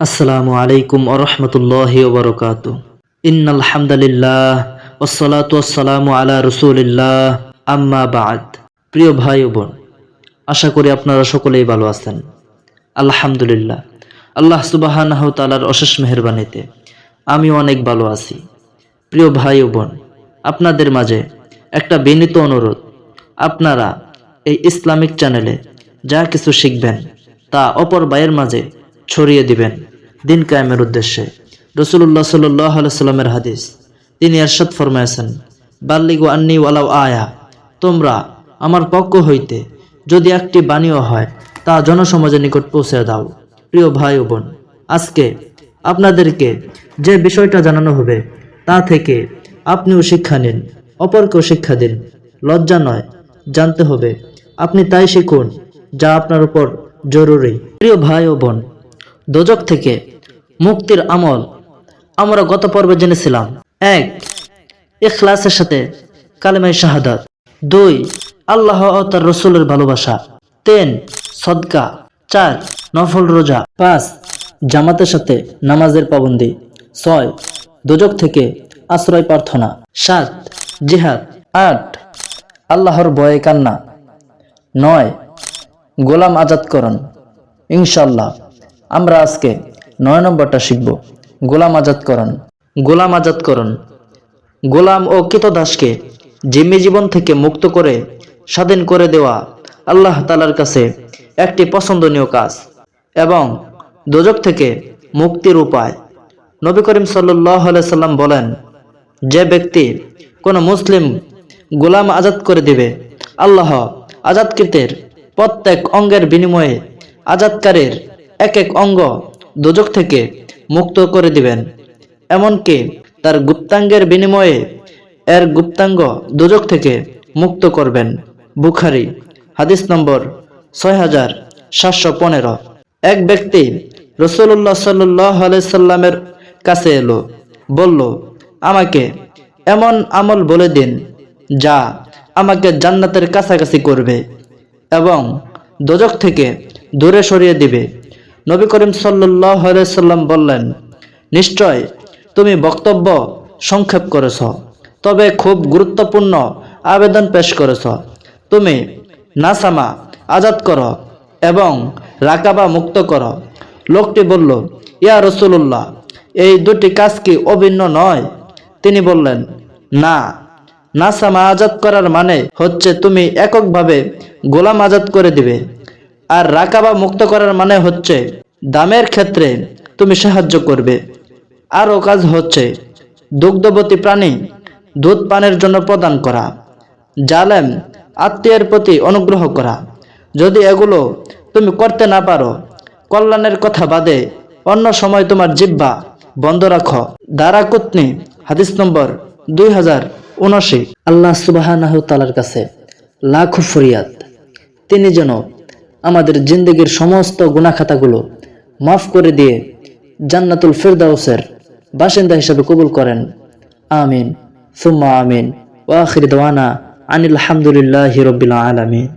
আসসালামু আলাইকুম আরহামতুল্লাহ ওবরকাত ইন্নাল হামদালিল্লাহ ওসলাতু আসসালামু আলা রসুলিল্লাহ। আম্মা বাদ। প্রিয় ভাই ও বোন, আশা করি আপনারা সকলেই ভালো আছেন। আলহামদুলিল্লাহ। আল্লাহ সুবাহানাহ তালার অশেষ মেহরবানিতে আমি অনেক ভালো আছি। প্রিয় ভাই ও বোন, আপনাদের মাঝে একটা বিনীত অনুরোধ। আপনারা এই ইসলামিক চ্যানেলে যা কিছু শিখবেন তা অপর ভাইয়ের মাঝে ছড়িয়ে দিবেন। দিন কায়েমের উদ্দেশ্যে। রসুল্লাহ সাল্লাহ সাল্লামের হাদিস। তিনি এরশাদ ফরমাইছেন বাল্লিগু আন্নি ওয়ালাউ আয়া। তোমরা আমার পক্ষ হইতে যদি একটি বাণীও হয়, তা জনসমাজের নিকট পৌঁছে দাও। প্রিয় ভাই ও বোন, আজকে আপনাদেরকে যে বিষয়টা জানানো হবে, তা থেকে আপনিও শিক্ষা নিন, অপরকেও শিক্ষা দিন। লজ্জা নয়, জানতে হবে আপনি তাই শিখুন যা আপনার উপর জরুরি। প্রিয় ভাই ও বোন, দোজক থেকে মুক্তির আমল আমরা গত পর্বে জেনেছিলাম। এক, ইখলাসের সাথে কালেমাই শাহাদাত। দুই, আল্লাহ তার রসুলের ভালোবাসা। তিন, সদকা। চার, নফল রোজা। পাঁচ, জামাতের সাথে নামাজের পাবন্দি। ছয়, দুজক থেকে আশ্রয় প্রার্থনা। সাত, জিহাদ। আট, আল্লাহর বয়ে কান্না। নয়, গোলাম আজাদকরণ। ইনশাল্লাহ আমরা আজকে নয় নম্বরটা শিখব। গোলাম আজাদকরণ গোলাম আজাদকরণ গোলাম ও কৃতদাসকে জিম্মি জীবন থেকে মুক্ত করে, স্বাধীন করে দেওয়া আল্লাহ তালার কাছে একটি পছন্দনীয় কাজ এবং দোজক থেকে মুক্তির উপায়। নবী করিম সাল্লাহ সাল্লাম বলেন, যে ব্যক্তি কোনো মুসলিম গোলাম আজাদ করে দিবে, আল্লাহ আজাদকৃতের প্রত্যেক অঙ্গের বিনিময়ে আজাদকারীর এক এক অঙ্গ দোজক থেকে মুক্ত করে দিবেন। এমনকি তার গুপ্তাঙ্গের বিনিময়ে এর গুপ্তাঙ্গ দোজক থেকে মুক্ত করবেন। বুখারি, হাদিস নম্বর ছয় হাজার সাতশো পনেরো। এক ব্যক্তি রসুল্লাহ সাল্লাহ সাল্লামের কাছে এলো, বলল, আমাকে এমন আমল বলে দিন যা আমাকে জান্নাতের কাছাকাছি করবে এবং দোজক থেকে দূরে সরিয়ে দিবে। নবী করিম সাল্লাম বললেন, নিশ্চয় তুমি বক্তব্য সংক্ষেপ করেছ, তবে খুব গুরুত্বপূর্ণ আবেদন পেশ করেছ। তুমি নাসামা আজাদ করো এবং রাকাবা মুক্ত করো। লোকটি বলল, ইয়া রসুল্লাহ এই দুটি কাজ কি অভিন্ন নয়? তিনি বললেন, না, নাসামা আজাদ করার মানে হচ্ছে তুমি এককভাবে গোলাম আজাদ করে দিবে। আর রাকাবা মুক্ত করার মানে হচ্ছে দামের ক্ষেত্রে তুমি সাহায্য করবে। আরও কাজ হচ্ছে দুগ্ধবতী প্রাণী দুধ পানের জন্য প্রদান করা, জালেম আত্মীয়ের প্রতি অনুগ্রহ করা। যদি এগুলো তুমি করতে না পারো, কল্যাণের কথা বাদে অন্য সময় তোমার জিব্বা বন্ধ রাখো। দারা দারাকুতনি হাদিস নম্বর দুই হাজার উনআশি। আল্লাহ সুবাহ তালার কাছে লাখো ফরিয়াদ। তিনি যেন আমাদের জিন্দগির সমস্ত গুণাখাতাগুলো মাফ করে দিয়ে জান্নাতুল ফিরদাউসের বাসিন্দা হিসাবে কবুল করেন। আমিন। সুম্মা আমিন। ওয়াখির দোয়ানা আনিল হামদুলিল্লাহি রব্বিল আলামিন।